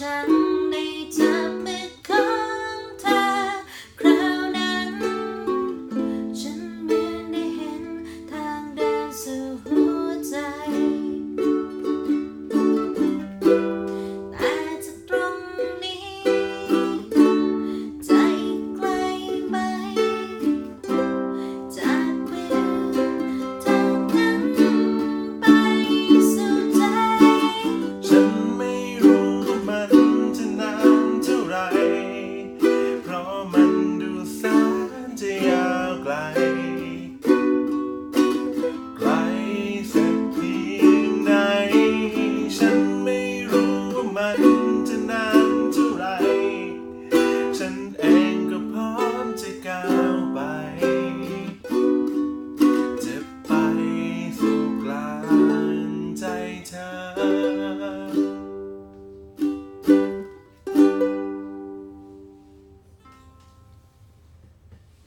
山 ลไกลสักเพียงไหน ฉันไม่รู้ว่ามันจะนานเท่าไร ฉันเองก็พร้อมจะก้าวไป จะไปสู่กลางใจเธอ